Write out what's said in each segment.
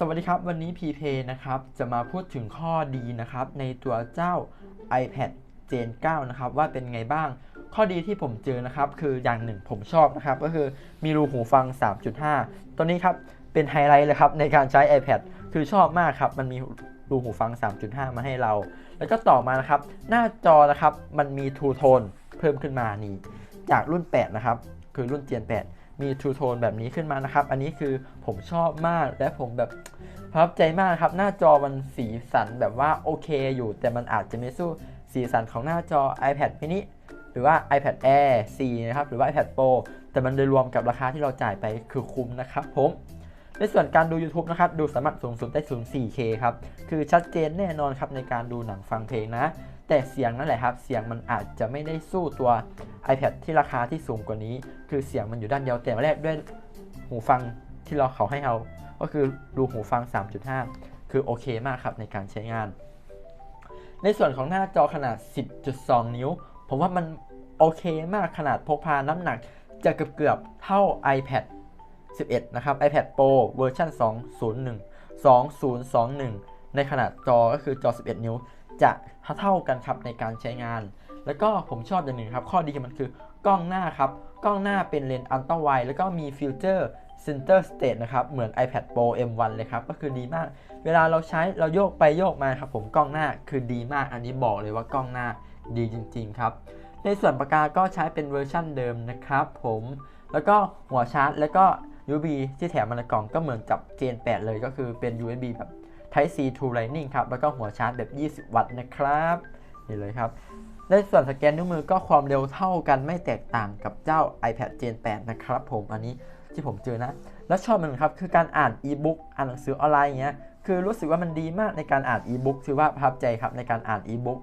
สวัสดีครับ วันนี้ PK นะครับ จะมาพูดถึงข้อดีนะครับ ในตัวเจ้า iPad Gen 9 นะครับ ว่าเป็นไงบ้าง ข้อดีที่ผมเจอนะครับ คืออย่างหนึ่งผมชอบนะครับ ก็คือมีรูหูฟัง 3.5 ตัวนี้ครับ เป็นไฮไลท์เลยครับ ในการใช้ iPad คือชอบมากครับ มันมีรูหูฟัง 3.5 มาให้เรา แล้วก็ต่อมานะครับ หน้าจอนะครับ มันมี True Tone เพิ่มขึ้นมานี่ จากรุ่น 8 นะครับ คือรุ่น Gen 8 มี True Tone แบบนี้ขึ้นมานะครับ อันนี้คือผมชอบมากและผมแบบประทับใจมากครับ หน้าจอมันสีสันแบบว่าโอเคอยู่ แต่มันอาจจะไม่สู้สีสันของหน้าจอ iPad mini หรือว่า iPad Air 4 นะครับ หรือว่า iPad Pro แต่มันโดยรวมกับราคาที่เราจ่ายไปคือคุ้มนะครับผมในส่วนการดู YouTube นะครับ ดูสามารถสูงสุดได้สูง 4K ครับ คือชัดเจนแน่นอนครับในการดูหนังฟังเพลงนะ แต่เสียงนั่นแหละครับ เสียงมันอาจจะไม่ได้สู้ตัว iPad ที่ราคาที่สูงกว่านี้ คือเสียงมันอยู่ด้านเดียวแต่แรกด้วยหูฟังที่เราเขาให้เรา ก็คือดูหูฟัง 3.5 คือโอเคมากครับในการใช้งาน ในส่วนของหน้าจอขนาด 10.2 นิ้ว ผมว่ามันโอเคมากขนาดพกพาน้ำหนักจะเกือบเกือบๆเท่า iPad 11 นะครับ iPad Pro เวอร์ชัน201 2021 ในขนาดจอก็คือจอ 11 นิ้ว จะเท่ากันครับในการใช้งาน แล้วก็ผมชอบอย่างหนึ่งครับ ข้อดีของมันคือกล้องหน้าครับ กล้องหน้าเป็นเลนส์อัลตร้าไวแล้วก็มีฟิลเตอร์ Center Stage นะครับ เหมือน iPad Pro M1 เลยครับ ก็คือดีมาก เวลาเราใช้เราโยกไปโยกมาครับผมกล้องหน้าคือดีมาก อันนี้บอกเลยว่ากล้องหน้าดีจริง ๆ ครับ ในส่วนปากกาก็ใช้เป็นเวอร์ชั่นเดิมนะครับผมแล้วก็หัวชาร์จ แล้วก็ USB ที่แถมมาในกล่องก็เหมือนกับ Gen 8 เลยก็คือเป็น USB แบบ Type C to Lightning ครับ แล้วก็หัวชาร์จแบบ 20 วัตต์นะครับ นี่เลยครับในส่วนสแกนนิ้วมือก็ความเร็วเท่ากันไม่แตกต่างกับเจ้า iPad Gen 8 นะครับผมอันนี้ที่ผมเจอนะ แล้วชอบมันครับ คือการอ่านอีบุ๊กอ่านหนังสือออนไลน์อย่างเงี้ยคือรู้สึกว่ามันดีมากในการอ่านอีบุ๊กถือว่าประทับใจครับในการอ่านอีบุ๊ก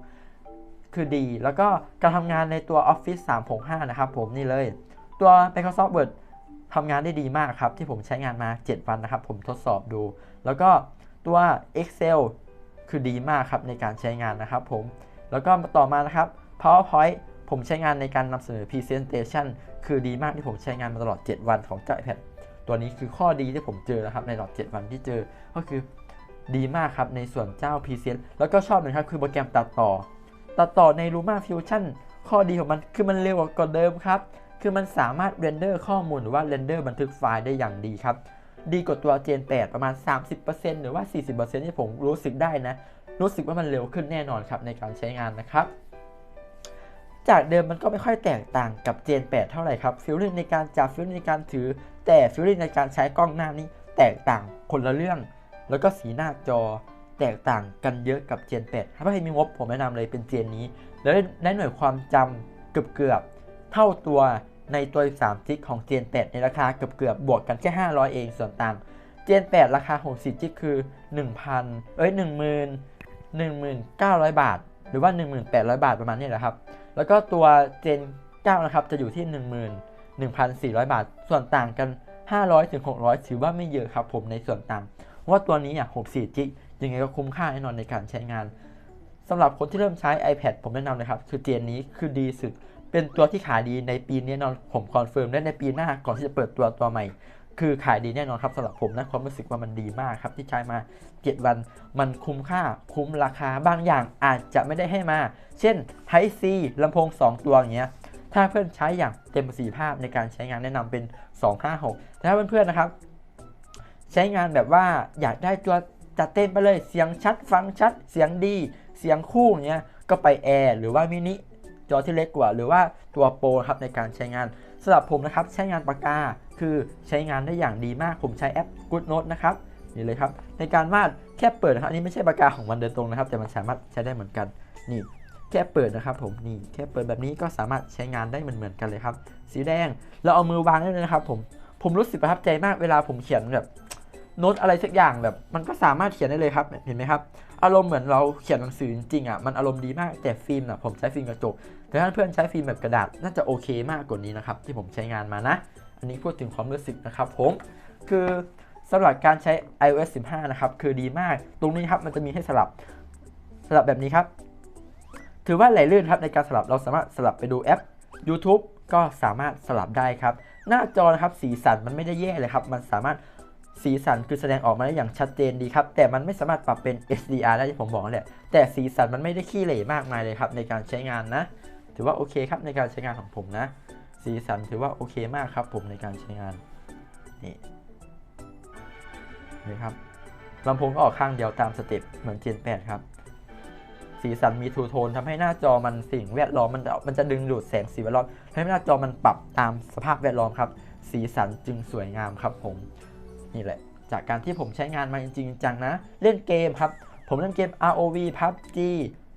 คือดี แล้วก็การทำงานในตัว Office 365 นะครับผมนี่เลย ตัว Microsoft Word ทำงานได้ดีมากครับ ที่ผมใช้งานมา 7 วันนะครับ ผมทดสอบดู แล้วก็ ตัว Excel คือดีมากครับในการใช้งานนะครับผม แล้วก็ต่อมานะครับ PowerPoint ผมใช้งานในการนำเสนอ Presentation คือดีมากที่ผมใช้งานมาตลอด 7 วันของจ้า iPad ตัวนี้คือข้อดีที่ผมเจอนะครับในตลอด 7 วันที่เจอ ก็คือดีมากครับในส่วนเจ้า Present แล้วก็ชอบนะครับคือโปรแกรมตัดต่อ ตัดต่อใน Luma Fusion ข้อดีของมันคือมันเร็วกว่าเดิมครับ คือมันสามารถเรนเดอร์ข้อมูลหรือว่าเรนเดอร์บันทึกไฟล์ได้อย่างดีครับ ดีกว่าตัว Gen 8 ประมาณ 30%หรือว่า 40%ที่ผมรู้สึกได้นะ รู้สึกว่ามันเร็วขึ้นแน่นอนครับในการใช้งานนะครับ จากเดิมมันก็ไม่ค่อยแตกต่างกับ Gen 8 เท่าไหร่ครับฟิลลิ่งในการจับฟิลลิ่งในการถือ แต่ฟิลลิ่งในการใช้กล้องหน้านี้แตกต่างคนละเรื่อง แล้วก็สีหน้าจอแตกต่างกันเยอะกับ Gen 8 ถ้าใครมีงบผมแนะนำเลยเป็น Gen นี้ แล้วได้หน่วยความจำเกือบเกือบๆเท่าตัว ในตัว3จิกของ Gen 8 ในราคาเกือบเกือบบวกกันแค่ 500 เองส่วนต่าง Gen 8 ราคา64จิกคือ 1,000 เอ้ย 10,000 1,900 บาท หรือว่า 1,800 บาทประมาณนี้แหละครับ แล้วก็ตัว Gen 9 นะครับ จะอยู่ที่10,000 1,400 บาท ส่วนต่างกัน 500ถึง600 ถือว่าไม่เยอะครับผมในส่วนต่าง ว่าตัวนี้อะ 64 จิกยังไงก็คุ้มค่าแน่นอนในการใช้งานสำหรับคนที่เริ่มใช้ iPad ผมแนะนำเลยครับ คือเจนนี้คือดีสุด เป็นตัวที่ขายดีในปีนี้นอนผมคอนเฟิร์มได้ในปีหน้าก่อนที่จะเปิดตัวตัวใหม่ คือขายดีแน่นอนครับสำหรับผมนะความรู้สึกว่ามันดีมากครับ ที่ใช้มา 7 วัน มันคุ้มค่าคุ้มราคาบางอย่างอาจจะไม่ได้ให้มา เช่น Type C ลำโพง 2 ตัวอย่างเงี้ยถ้าเพื่อนใช้อย่างเต็มประสิทธิภาพในการใช้งานแนะนำเป็น 256 แต่ถ้าเพื่อนๆนะครับ ใช้งานแบบว่าอยากได้ตัวจัดเต็มไปเลยเสียงชัดฟังชัด เสียงดี เสียงคู่อย่างเงี้ยก็ไปแอร์หรือว่ามินิ จอที่เล็กกว่า หรือว่าตัวโปรครับในการใช้งานสำหรับผมนะครับใช้งานปากกา คือใช้งานได้อย่างดีมากผมใช้แอป Good Note นะครับนี่เลยครับในการวาดแค่เปิดนะครับนี้ไม่ใช่ปากกาของมันโดยตรงนะครับ แต่มันสามารถใช้ได้เหมือนกันนี่แค่เปิดนะครับผมนี่แค่เปิดแบบนี้ก็สามารถใช้งานได้เหมือนเหมือนๆกันเลยครับ สีแดงเราเอามือวางได้เลยนะครับผมผมรู้สึกประทับใจมากเวลาผมเขียนแบบ โน้ตอะไรสักอย่างแบบ มันก็สามารถเขียนได้เลยครับเห็นไหมครับ อารมณ์เหมือนเราเขียนหนังสือจริงๆอะมันอารมณ์ดีมากแต่ฟิล์มอะผมใช้ฟิล์มกระจกแต่ถ้าเพื่อนใช้ฟิล์มแบบกระดาษน่าจะโอเคมากกว่านี้นะครับที่ผมใช้งานมานะ อันนี้พูดถึงความรู้สึกนะครับผมคือสำหรับการใช้ iOS 15 นะครับ คือดีมาก ตรงนี้ครับมันจะมีให้สลับสลับแบบนี้ครับ ถือว่าไหลลื่นครับในการสลับเราสามารถสลับไปดูแอป YouTube ก็สามารถสลับได้ครับ หน้าจอนะครับสีสันมันไม่ได้แย่เลยครับ มันสามารถ สีสันคือแสดงออกมาได้อย่างชัดเจนดีครับ แต่มันไม่สามารถปรับเป็น SDR ได้ที่ผมบอกแหละ แต่สีสันมันไม่ได้ขี้เหร่มากมายเลยครับในการใช้งานนะ ถือว่าโอเคครับในการใช้งานของผมนะ สีสันถือว่าโอเคมากครับผมในการใช้งาน นี่นี่ครับลำโพงก็ออกข้างเดียวตามสเต็ปเหมือน Gen 8ครับ สีสันมีทูโทนทำให้หน้าจอมันสิ่งแวดล้อมมันจะมันจะดึงดูดแสงสีแวดล้อมทำให้หน้าจอมันปรับตามสภาพแวดล้อมครับ สีสันจึงสวยงามครับผม นี่แหละ จากการที่ผมใช้งานมาจริงจังนะ เล่นเกมครับ ผมเล่นเกม ROV PUBG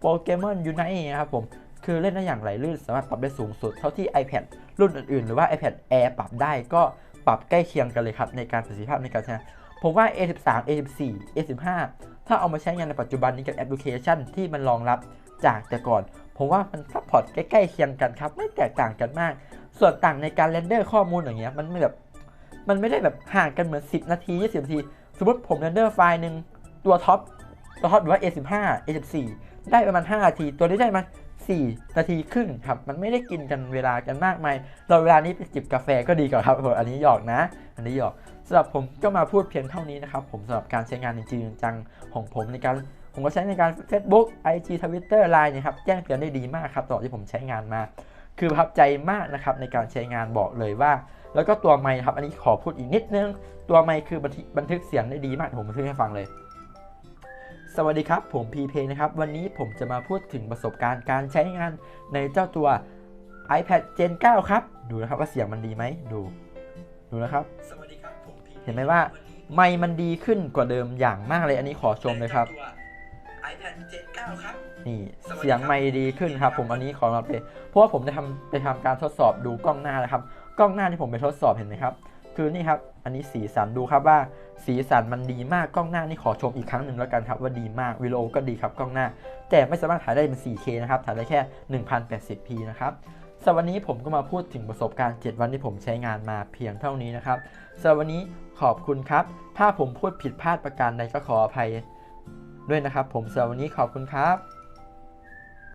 Pokemon Unite นะครับผมคือเล่นได้อย่างไหลลื่นสามารถปรับได้สูงสุดเท่าที่ iPad รุ่นอื่นๆ หรือว่า iPad Air ปรับได้ก็ปรับใกล้เคียงกันเลยครับ ในการประสิทธิภาพในการใช้ผมว่า A13 A14 A15 ถ้าเอามาใช้งานในปัจจุบันนี้กับแอปพลิเคชันที่มันรองรับจากแต่ก่อน ผมว่ามันซัพพอร์ตใกล้ๆเคียงกันครับ ไม่แตกต่างกันมาก ส่วนต่างในการเรนเดอร์ข้อมูลอย่างเงี้ยมันไม่แบบ มันไม่ได้แบบห่างกันเหมือน 10 นาที 20 นาที สมมติผมเรนเดอร์ไฟล์หนึ่งตัวท็อปตัวท็อปหรือว่า A15 A14 ได้ประมาณ 5 นาที ตัวนี้ได้มา4นาทีครึ่งครับ มันไม่ได้กินกันเวลากันมากมาย เราเวลานี้ไปจิบกาแฟก็ดีกว่าครับผมอันนี้หยอกนะ อันนี้หยอกสำหรับผมก็มาพูดเพียงเท่านี้นะครับ ผมสำหรับการใช้งานจริงจังของผมในการ ผมก็ใช้ในการ Facebook IG Twitter Line นี่ยครับ แจ้งเตือนได้ดีมากครับตลอดที่ผมใช้งานมา คือประทับใจมากนะครับในการใช้งานบอกเลยว่า แล้วก็ตัวไมค์ครับ อันนี้ขอพูดอีกนิดนึง ตัวไมค์คือบันทึกบันทึกเสียงได้ดีมากผมบันทึกให้ฟังเลย สวัสดีครับ ผมพีเพนะครับ วันนี้ผมจะมาพูดถึงประสบการณ์การใช้งานในเจ้าตัว iPad Gen 9 ครับ ดูนะครับว่าเสียงมันดีไหมดู ดูนะครับสวัสดีครับผมพีเห็นไหมว่าไมค์มันดีขึ้นกว่าเดิมอย่างมากเลย อันนี้ขอชมเลยครับไอแพดเจน9ครับนี่เสียงไม่ดีขึ้นครับ ผมอันนี้ขอรับเลยเพราะว่าผมได้ทำไปทำการทดสอบดูกล้องหน้าแล้วครับ กล้องหน้าที่ผมไปทดสอบเห็นไหมครับ คือนี่ครับ อันนี้สีสันดูครับว่า สีสันมันดีมากกล้องหน้านี่ขอชมอีกครั้งหนึ่งแล้วกันครับว่าดีมากวิดีโอก็ดีครับกล้องหน้า แต่ไม่สามารถถ่ายได้เป็น 4K นะครับถ่ายได้แค่ 1080p นะครับสำหรับวันนี้ผมก็มาพูดถึงประสบการณ์ 7 วันที่ผมใช้งานมาเพียงเท่านี้นะครับสำหรับวันนี้ขอบคุณครับ ถ้าผมพูดผิดพลาดประการใดก็ขออภัยด้วยนะครับ ผมสำหรับวันนี้ขอบคุณครับ